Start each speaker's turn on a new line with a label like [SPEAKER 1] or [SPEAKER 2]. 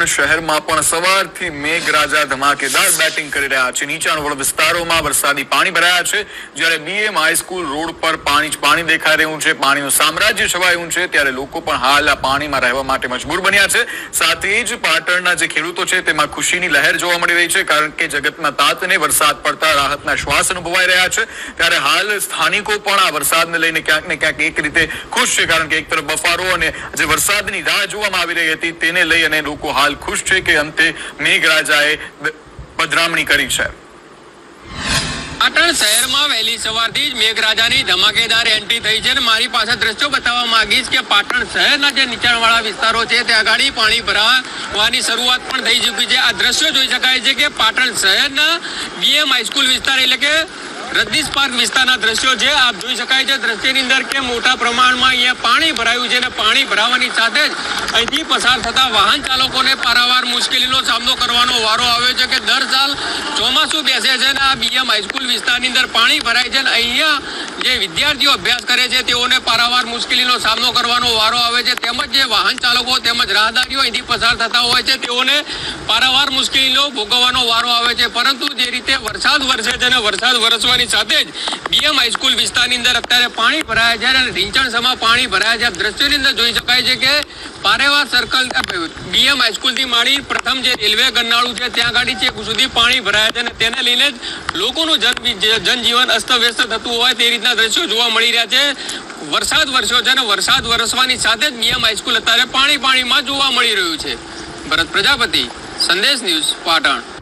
[SPEAKER 1] પાટણ શહેરમાં પણ સવારથી મેઘરાજા ધમાકેદાર બેટિંગ કરી રહ્યા છે. નીચાણવાળા વિસ્તારોમાં વરસાદી પાણી ભરાયા છે. જ્યારે બીએમ હાઈસ્કૂલ રોડ પર પાણી જ પાણી દેખાઈ રહ્યું છે. પાણીનું સામ્રાજ્ય છવાયું છે. ત્યારે લોકો પણ હાલ આ પાણીમાં રહેવા માટે મજબૂર બન્યા છે. સાથે જ પાટણના જે ખેડૂતો છે, તેમાં ખુશીની લહેર જોવા મળી રહી છે, કારણ કે જગતના તાતને વરસાદ પડતા રાહતના શ્વાસ અનુભવાઈ રહ્યા છે. ત્યારે હાલ સ્થાનિકો પણ આ વરસાદને લઈને ક્યાંક ને ક્યાંક એક રીતે ખુશ છે, કારણ કે એક તરફ બફારો અને જે વરસાદની રાહ જોવામાં આવી રહી હતી, તેને લઈ અને લોકો હાલ ખુશ છે કે અંતે મેઘરાજાએ પધરામણી કરી છે.
[SPEAKER 2] પાટણ શહેરમાં વહેલી સવારથી જ મેઘરાજાની ધમાકેદાર એન્ટ્રી થઈ છે અને મારી પાસે દ્રશ્યો બતાવવા માંગીશ કે પાટણ શહેરના જે નીચાણવાળા વિસ્તારો છે, ત્યાં આગળ પાણી ભરાવાની શરૂઆત પણ થઈ ચૂકી છે. આ દ્રશ્યો જોઈ શકાય છે કે પાટણ શહેરના બીએમ હાઈસ્કૂલ વિસ્તાર એટલે કે રજનીશ પાર્ક વિસ્તારના દ્રશ્યો છે. આપ જોઈ શકાય છે દ્રશ્યની અંદર કે મોટા પ્રમાણમાં અહીંયા પાણી ભરાયું છે અને પાણી ભરાવાની સાથે જ અહીંથી પસાર થતા વાહન ચાલકોને પારાવાર મુશ્કેલીનો સામનો કરવાનો વારો આવ્યો છે કે દર સાલ ચોમાસું બેસે છે અને આ બીએમ હાઈસ્કૂલ વિસ્તારની અંદર પાણી ભરાય છે અને અહીંયા જે વિદ્યાર્થીઓ અભ્યાસ કરે છે, તેઓને પારાવાર મુશ્કેલીનો સામનો કરવાનો વારો આવે છે. તેમજ જે વાહન ચાલકો તેમજ રાહદારીઓ અહીંથી પસાર થતા હોય છે, તેઓને પારાવાર મુશ્કેલીનો ભોગવવાનો વારો આવે છે. પરંતુ જે રીતે વરસાદ વરસે છે અને વરસાદ વરસવાની સાથે જ બીએમ હાઈસ્કૂલ વિસ્તારની અંદર અત્યારે પાણી ભરાયા છે અને રીંચણ સમા પાણી ભરાયા છે. દ્રશ્યની અંદર જોઈ શકાય છે કે પારેવા સર્કલ બીએમ હાઈસ્કૂલથી માંડી પ્રથમ જે રેલવે ગરનાળું છે, ત્યાં ગાડી છે સુધી પાણી ભરાયા છે અને તેને લઈને જ લોકોનું જન જનજીવન અસ્તવ્યસ્ત થતું હોય તે રીતના દ્રશ્યો જોવા મળી રહ્યા છે. વરસાદ વરસ્યો છે અને વરસાદ વરસવાની સાથે જ નિયમ હાઈસ્કૂલ અત્યારે પાણી પાણીમાં જોવા મળી રહ્યું છે. ભરત પ્રજાપતિ, સંદેશ ન્યૂઝ પાટણ.